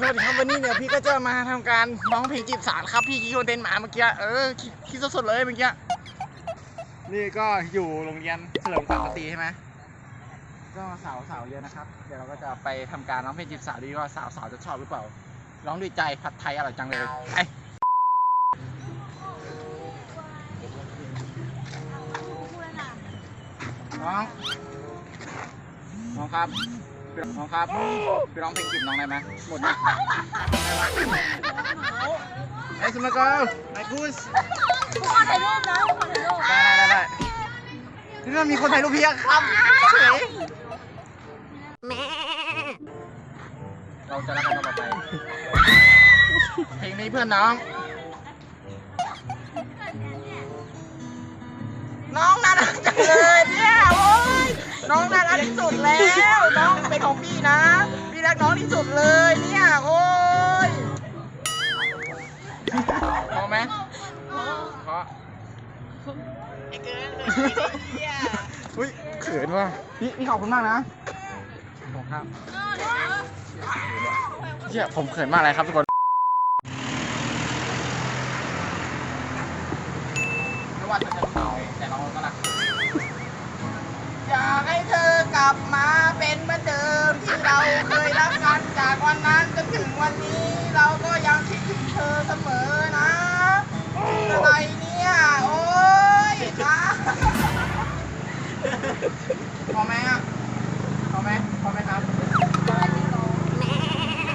สวัสดีครับวันนี้เนี่ยพี่ก็จะมาทำการร้องเพลงจีบสาวครับพี่คิดคอนเทนต์มาเมื่อกี้เออคิดสดๆเลยเมื่อกี้นี่ก็อยู่โรงเรียนเฉลิมขวัญสตรีใช่ไหมก็สาวสาวเยอะนะครับ เดี๋ยวเราก็จะไปทำการร้องเพลงจีบสาวดีว่าสาวสาวจะชอบหรือเปล่าร้องด้วยใจผัดไทยอร่อยจังเลยไอน้องน้องครับ น้องครับไปร้องเพลงจีบน้องได้ไหมหมดนะไอ้สมัยก่อนไอ้กูสทุกคนถ่ายรูปนะทุกคนถ่ายรูปได้ได้ได้นี่มันมีคนถ่ายรูปเพียงครับเฉยเราจะรักกันต่อไปเพลงนี้เพื่อนน้อง น้องน่ารักที่สุดแล้ว น้องเป็นของพี่นะ พี่รักน้องที่สุดเลยเนี่ยโอ้ยพอไหมพอไอ้เกินอุ้ยเขินว่ะพี่พี่ขอบคุณมากนะขอบคุณครับเชี่ยผมเขินมากเลยครับทุกคนไม่ว่าเธอจะเหงาแต่เราก็รัก อยากให้เธอกลับมาเป็นเหมือนเดิมที่เราเคยรักกันจากวันนั้นจนถึงวันนี้ เราก็ยังคิดถึงเธอเสมอนะอะไรเนี่ยโอ๊ยนะพอไหมอะพอไหมพอไหมครับ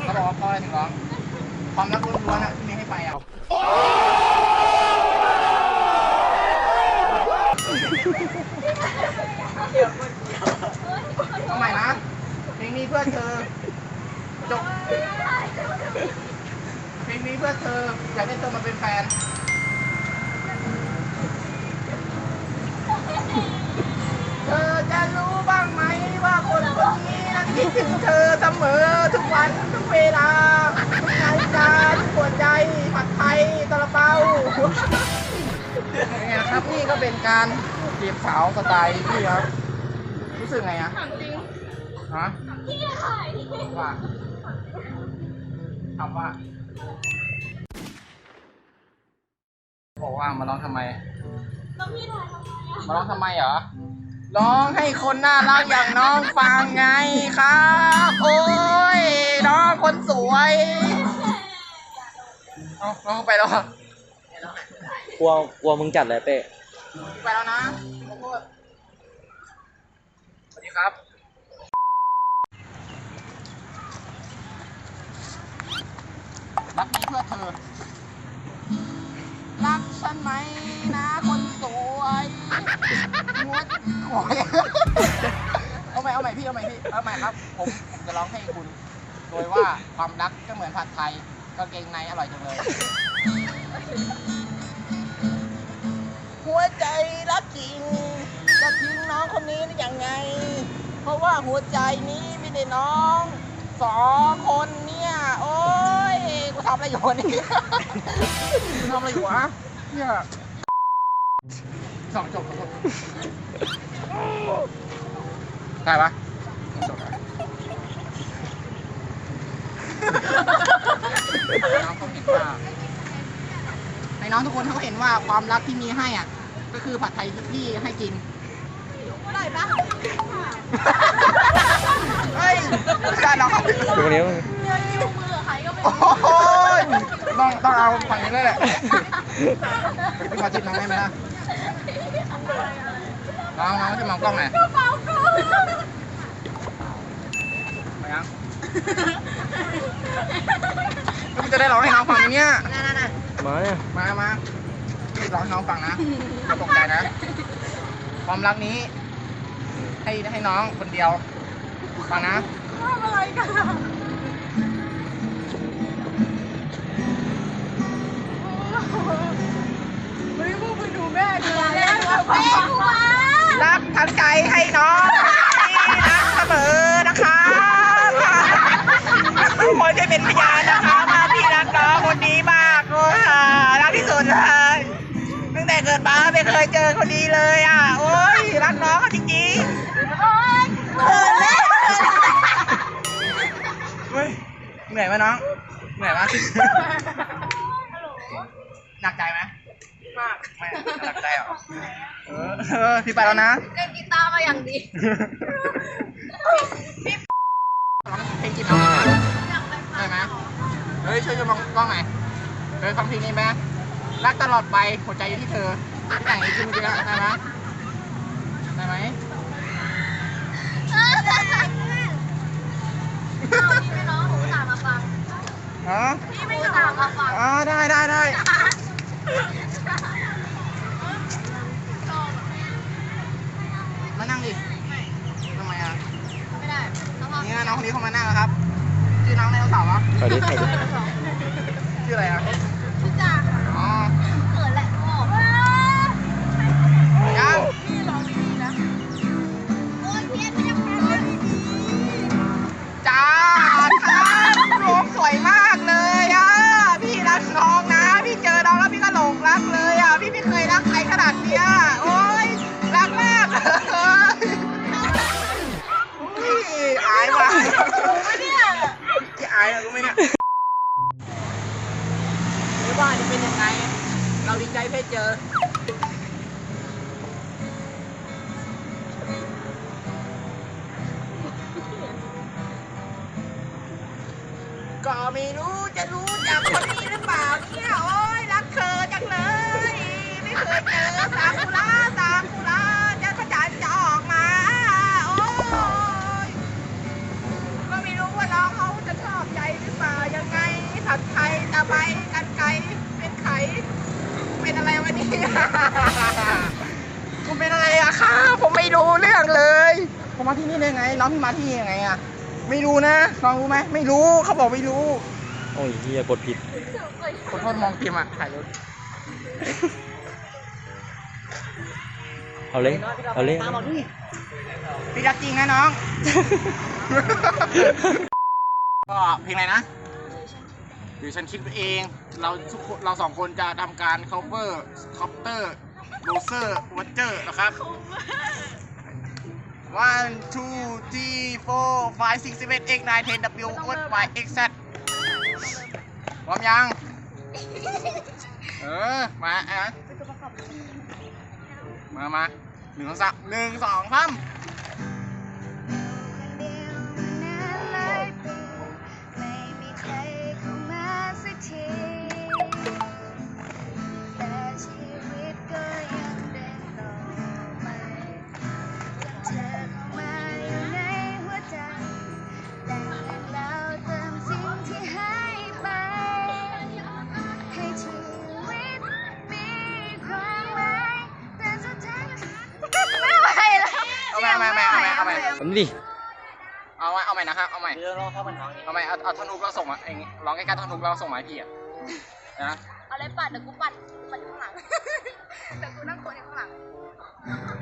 เขาบอกว่าพออะไรถึงร้องความรักล้วนๆอะที่มีให้ไปอะ เอาใหม่นะเพลงนี้เพื่อเธอ จบ เพลงนี้เพื่อเธอ อยากได้เธอมาเป็นแฟน เธอจะรู้บ้างไหมว่าคนคนนี้นั้นคิดถึงเธอเสมอทุกวันทุกเวลา ทุกนาฬิกาทุกหัวใจผัดไทยตะละเปาไงนะครับนี่ก็เป็นการจีบสาวสไตล์พี่ครับ รู้สึกไงอะถามจริงฮะพี่จะถ่าย ว่าถามว่า บอกว่ามาร้องทำไม แล้วพี่ถ่ายทำไมอะมาร้องทำไมเหรอ ร้องให้คนน่ารักอย่างน้องฟังไงครับ โอ้ย น้องคนสวยเอาน้องไปแล้วเหรอกลัวกลัวมึงจัดเลยเป้ ไปแล้วนะขอโทษสวัสดีครับ รักนี้เพื่อเธอ รักฉันไหมนะคนสวยงวดโอยเอาใหม่เอาใหม่พี่เอาใหม่พี่เอาใหม่ครับ ผมผมจะร้องให้คุณ โดยว่าความรักก็เหมือนผัดไทยกางเกงในอร่อยจังเลย หัวใจรักจริงจะทิ้งน้องคนนี้ได้ยังไง เพราะว่าหัวใจนี้มีแต่น้องสองคนเนี่ย โอ้ ทำอะไรอยู่วะเนี่ยกูทำอะไรอยู่วะเนี่ยสองจบครับได้ปะจบแล้วน้องเขาเห็นว่าให้น้องทุกคนเขาเห็นว่าความรักที่มีให้อะ ก็คือผัดไทยที่พี่ให้กินอร่อยปะเฮ้ยการน้องดูนิ้วมึงเดี๋ยวนี้มือกับใครก็ไม่โอ้รู้ย ต้องต้องเอาฝั่งนี้เลยแหละพี่ขอจิบน้องได้ไหมล่ะน้องน้องจะมองกล้องหน่อยกระเป๋ากูมายังแล้วมันจะได้ร้องให้น้องฟังไหมเนี่ยมาเนี่ยมามาพี่ร้องให้น้องฟังนะอย่าตกใจนะ ความรักนี้ ให้ให้น้องคนเดียวฟังนะทำอะไรกัน อะเฮ้พวกมึงดูแม่ดูแม่ดูแม่กูมารักทั้งใจให้น้องที่รักเสมอนะครับทุกคนจะเป็นพยานนะครับว่าพี่รักน้องคนนี้มากเลยอะรักที่สุดเลยตั้งแต่เกิดมาไม่เคยเจอคนดีเลยอะโอ้ยรักน้องเขาจริงๆโอ๊ยเขินเลยเหนื่อยไหมน้องเหนื่อยปะ หนักใจไหมมากไม่หนักใจเหรอเออเออพี่ไปแล้วนะ เล่นกีตาร์มาอย่างดีเพลงกินเอาได้ไหมเฮ้ยช่วยจะมองกล้องหน่อยเฮ้ยฟังเพลงนี้ไหมรักตลอดไปหัวใจอยู่ที่เธอที่แต่งเองขึ้นเมื่อกี้แล้วได้ไหมได้ไหมเอาพี่ไม่ร้องหนูสามมาฟังอ๋อพี่ไม่สามมาฟัง อ๋อได้ได้ได้ มานั่งดิทำไมอะไม่ได้ต้องรอนี่ไงน้องคนนี้เขามานั่งแล้วครับ ชื่อน้องไดโนเสาร์วะใครดิใครดิชื่ออะไรอะ ดี นี่ได้ไงน้องพี่มาที่นี่ยังไงอะไม่รู้นะน้องรู้ไหมไม่รู้เขาบอกไม่รู้โอ้ยเฮียกดผิดขอโทษมองเตรียมอะถ่ายรถเอาเลยเอาเลยพี่รักจริงนะน้อง ก็เพลงอะไรนะหรือฉันคิดไปเอง เราทุกคนเราสองคนจะทำการ cover copter loser watcher นะครับ one two three four five six seven eight nine ten w o y x z พร้อมยัง เออ มาอะมา มาหนึ่งสองสามหนึ่งสองสามไม่ เอาใหม่เอาใหม่เอาใหม่เอาใหม่ผมดิเอาใหม่เอาใหม่นะครับเอาใหม่เอาใหม่เอาเอาธนูเราส่งมาเองร้องใกล้ๆธนูเราส่งมาให้พี่อะนะเอาเลยปัดเดี๋ยวกูปัดปัดข้างหลังแต่กูนั่งโคนอยู่ข้างหลัง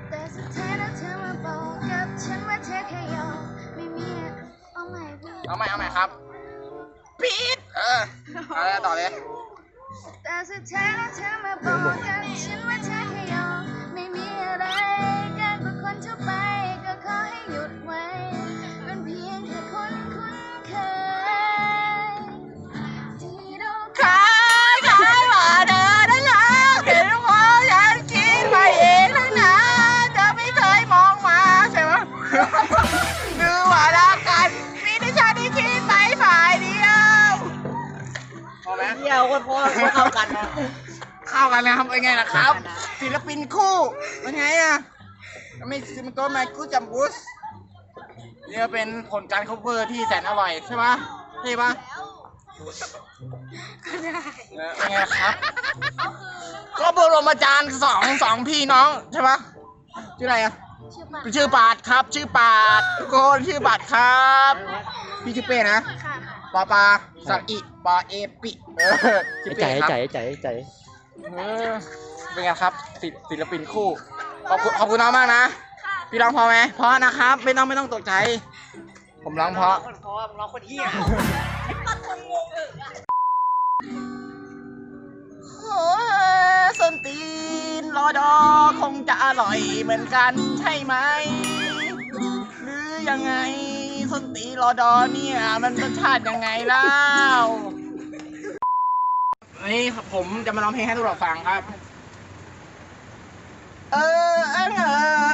แต่สุดท้ายแล้วเธอมาบอกกับฉันว่าเธอแค่ยอมไม่มีเอาใหม่พี่เอาใหม่เอาใหม่ครับปี๊ดเออเอาเลยต่อเลยแต่สุดท้ายแล้วเธอมาบอกกับฉันว่าเธอแค่ยอมไม่มีอะไร หยุดไว้เป็นเพียงแค่คนคุ้นเคยที่เราขายขายว่าเดินนะเห็นว่าฉันคิดไปเองนะนะเธอไม่เคยมองมาใช่ไหมดูว่ารักกันมีแต่ฉันที่คิดไปฝ่ายเดียวพอไหมเที่ยวคนพ่อเข้ากันนะเข้ากันนะครับเป็นไงล่ะครับ ศิลปินคู่เป็นไงอะ ไม่ซิมโตแมนกูจัมบุส นี่ยเป็นผลการ cover ที่แสนอร่อยใช่ปะใช่ปะเออเป็นไงล่ะครับ ก็บรมอาจารย์สองสองพี่น้องใช่ปะชื่ออะไรอะ ชื่อมาชื่อปาดครับ ชื่อปาดทุกคนชื่อปาดครับ พี่ชื่อเป้นะค่ะปอปาสักอิปอเอปิเออชื่ไอ้อใจเป้ไอ้ครับใจไอ้ใจไอ้ใจ เออเป็นไงครับศิศิลปินคู่ขอบคุณขอบคุณน้องมากนะ พี่ร้องเพอไหมเพราะนะครับ ไม่ต้องไม่ต้องตกใจ ผมร้องเพราะ คนพ่อร้องคนเที่ยโอ้ยส้นตีนรอดอคงจะอร่อยเหมือนกันใช่ไหม หรือยังไงส้นตีนรอดอเนี่ย มันรสชาติยังไงเล่านี่ครับผมจะมาร้องเพลงให้ทุกเราฟังครับ เออเอังเออ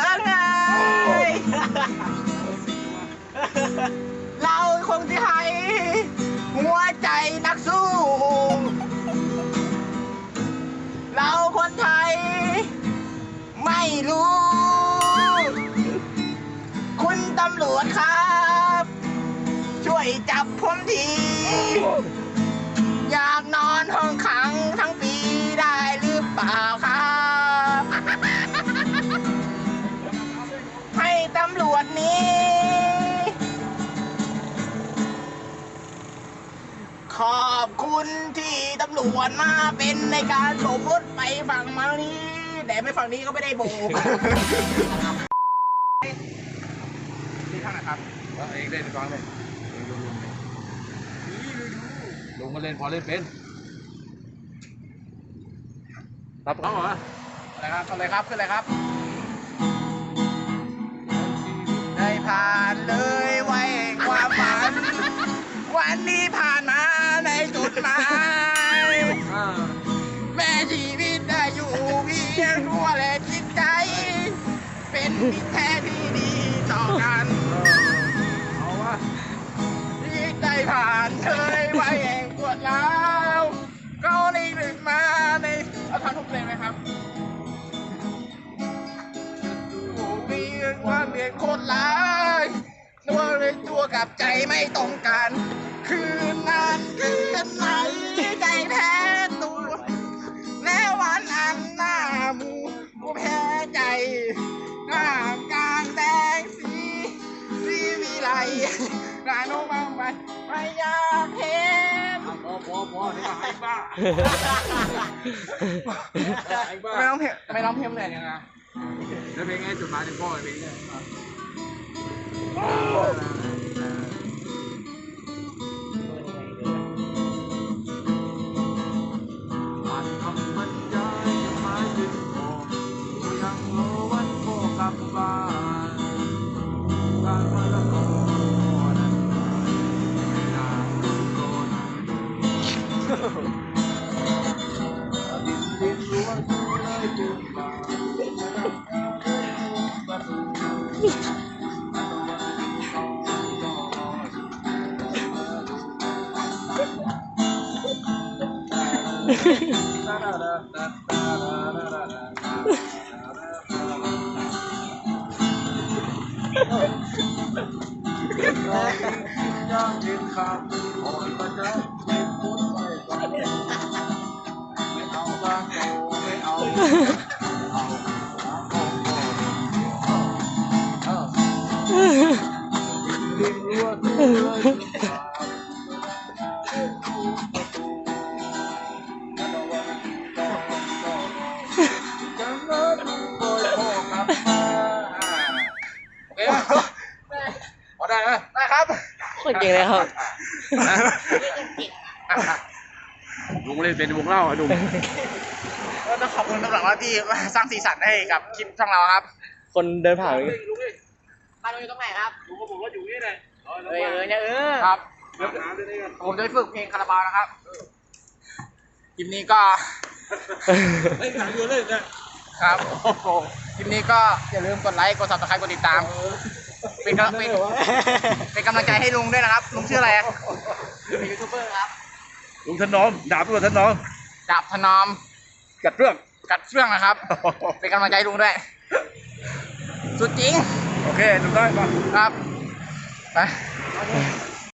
เอังไงเราคงที่ให้หัวใจนักสู้ เราคนไทย ไม่รู้ คุณตำรวจครับ ช่วยจับผมที อยากนอนห้องขังำรวจนี้ ขอบคุณที่ตำรวจมาเป็นในการโบกรถไปฝั่งมานี้ แต่ไม่ฝั่งนี้ก็ไม่ได้โบกที่ข้างไหนครับเองเล่นฟังเลยเองดูลุงเลยลุงก็เล่นพอเล่นเป็นรับเขาเหรออะไรครับอะไรครับขึ้นเลยครับ ผ่านเลยไว้ความฝัน วันนี้ผ่านมาในจุดหมาย แม่ชีวิตได้อยู่เพียงหัวและจิตใจ เป็นมิตรแท้ที่ดีต่อกันเอาวะที่ได้ผ่านเคยไว้แห่งปวดร้าวก็ในลึกมาในเอาทำทุกเพลงไหมครับมีความเรียนโคตรร้าว ตัวกับใจไม่ตรงกันคืนนั้นคืนไหนใจแพ้ตัวแล้ววันอันหน้ามูกูแพ้ใจกลากลางแดงสีสีวิไลกลาโน้มบางไปไม่อยากเห็นพอพอพอนี่ก็ให้บ้าไม่ร้องเพลงไม่ร้องเพลงเลยยังไงแล้วเพลงไงจุดหมายถึงพ่อเพลงเนี่ย ¡Oh! ย่างคำคอยประจับเจ็บ คตรเก่งเลยครับ ลุงเล่นเป็นวงเล่าอะลุงก็ต้องขอบคุณตำหรวจที่สร้างสีสันให้กับคลิปช่องเราครับ คนเดินผ่านลุงลุงบ้านเราอยู่ตรงไหนครับลุงก็บอกว่าอยู่นี่เลยเออเออเนี่ยเออครับเดี๋ยวผมจะไปฝึกเพลงคาราบาวนะครับคลิปนี้ก็เฮ้ยหาเรื่องเล่นนะครับคลิปนี้ก็อย่าลืมกดไลค์ กด subscribe กดติดตาม เป็นกำลังเป็นเป็นกำลังใจให้ลุงด้วยนะครับ ลุงชื่ออะไรอะเป็นยูทูบเบอร์ครับ ลุงถนอมดาบด้วยถนอมดาบถนอมกัดเรื่องกัดเฟื่องนะครับ เป็นกำลังใจให้ลุงด้วย สุดจริง โอเคลุงได้ป่ะครับ ไป